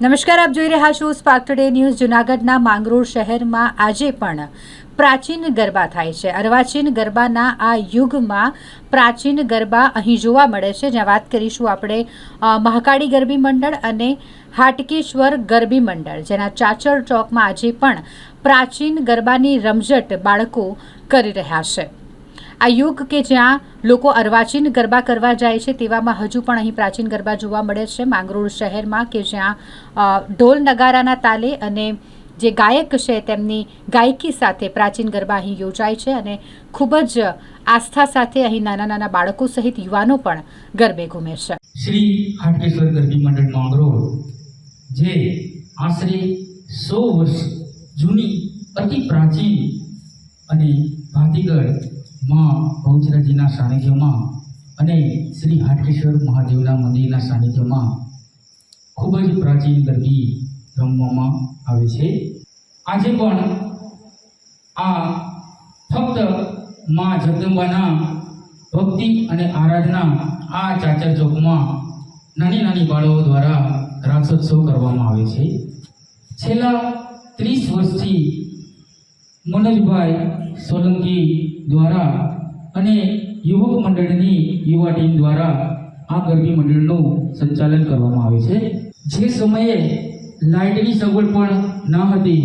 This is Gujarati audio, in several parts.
નમસ્કાર, આપ જોઈ રહ્યા છો સ્પાર્ક ટુડે ન્યૂઝ જુનાગઢના માંગરોળ શહેરમાં આજે પણ પ્રાચીન ગરબા થાય છે. અર્વાચીન ગરબાના આ યુગમાં પ્રાચીન ગરબા અહીં જોવા મળે છે. જ્યાં વાત કરીશું આપણે મહાકાળી ગરબી મંડળ અને હાટકેશ્વર ગરબી મંડળ, જેના ચાચર ચોકમાં આજે પણ પ્રાચીન ગરબાની રમઝટ બાળકો કરી રહ્યા છે. આ યુગ કે જ્યાં લોકો અર્વાચીન ગરબા કરવા જાય છે તેવામાં હજુ પણ અહીં પ્રાચીન ગરબા જોવા મળે છે. માંગરોળ શહેરમાં કે જ્યાં ઢોલ નગારાના તાલે અને જે ગાયક છે તેમની ગાયકી સાથે પ્રાચીન ગરબા અહીં યોજાય છે અને ખૂબ જ આસ્થા સાથે અહીં નાના નાના બાળકો સહિત યુવાનો પણ ગરબે ઘૂમે છે. શ્રી હાટકેશ્વર ગરબી મંડળ માંગરોળ, જે આશરે સો વર્ષ જૂની અતિ પ્રાચીન અને ભાતીગળ માં બહુચરાજીના સાનિધ્યમાં અને શ્રી હાટકેશ્વર મહાદેવના મંદિરના સાનિધ્યમાં ખૂબ જ પ્રાચીન ગરબી રમવામાં આવે છે. આજે પણ આ ફક્ત મા જગદંબાના ભક્તિ અને આરાધના આ ચાચર ચોકમાં નાની નાની બાળકો દ્વારા રાસોત્સવ કરવામાં આવે છે. છેલ્લા ત્રીસ વર્ષથી મનોજભાઈ સોલંકી દ્વારા અને યુવક મંડળની યુવા ટીમ દ્વારા આ ગરબી મંડળનું સંચાલન કરવામાં આવે છે. જે સમયે લાઇટની સગવડ પણ ન હતી,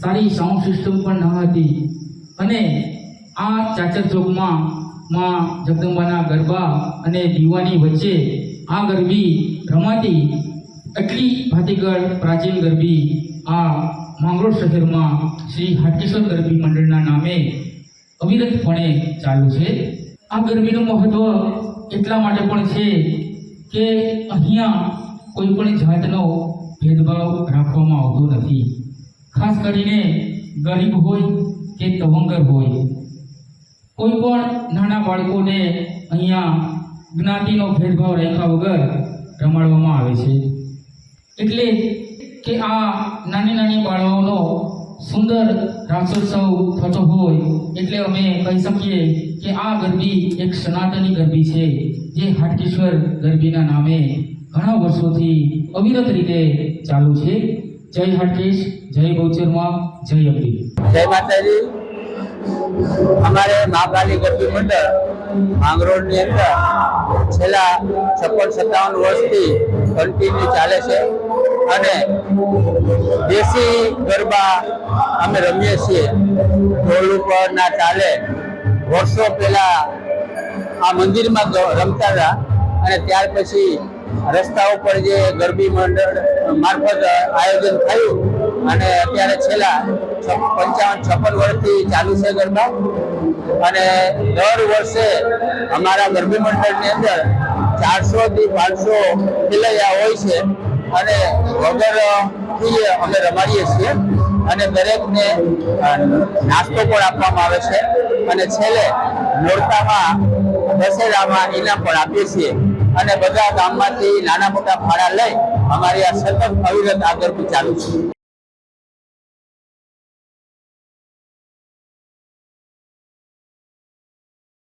સારી સાઉન્ડ સિસ્ટમ પણ ન હતી અને આ ચાચર ચોકમાં માં જગદંબાના ગરબા અને દીવાની વચ્ચે આ ગરબી રમાતી, એટલી ભાતીગળ પ્રાચીન ગરબી આ માંગરોળ શહેરમાં શ્રી હાટકેશ્વર ગરબી મંડળના નામે અવિરતપણે ચાલુ છે. આ ગરબીનું મહત્વ એટલા માટે પણ છે કે અહીંયા કોઈ પણ જાતનો ભેદભાવ રાખવામાં આવતો નથી. ખાસ કરીને ગરીબ હોય કે તવંગર હોય. કોઈ પણ નાના બાળકોને અહીંયા જ્ઞાતિનો ભેદભાવ રાખ્યા વગર રમાડવામાં આવે છે. એટલે કે આ નાની નાની બાળાઓનો સુંદર રાસોત્સવ થતો હોય, એટલે અમે કહી શકીએ કે આ ગરબી એક સનાતની ગરબી છે, જે હાટકેશ્વર ગરબીના નામે ઘણા વર્ષોથી અવિરત રીતે ચાલુ છે. જય હાટકેશ, જય ગૌચરમાં, જય અંબી જય માતાજી. અમારે મહાકાલી ગરબી મંડળ માંગરોળની અંદર છેલ્લા છપ્પન સત્તાવન વર્ષથી કન્ટિન્યુ ચાલે છે. અને દેશી ગરબા અમે રમીએ છીએ. ઢોલ ઉપરના ચાલે વર્ષો પહેલા આ મંદિરમાં રમતા હતા. અને ત્યાર પછી રસ્તા ઉપર જે ગરબી મંડળ મારફત આયોજન થયું અને અત્યારે છેલ્લા પંચાવન, છપ્પન વર્ષથી ચાલુ છે ગરબા. અને દર વર્ષે અમારા ગરબી મંડળની અંદર ચારસો થી પાંચસો ખેલૈયા હોય છે. અને વગર ફીએ અમે રમાડીએ છીએ. અને દરેકને નાસ્તો પણ આપવામાં આવે છે. અને છેલ્લે, નોરતામાં, દશેરામાં ઇનામ પણ આપીએ છીએ. અને બધા ગામમાંથી નાના મોટા ફાળા લઈ અમારી આ સતત અવિરત આગળ ચાલુ છે.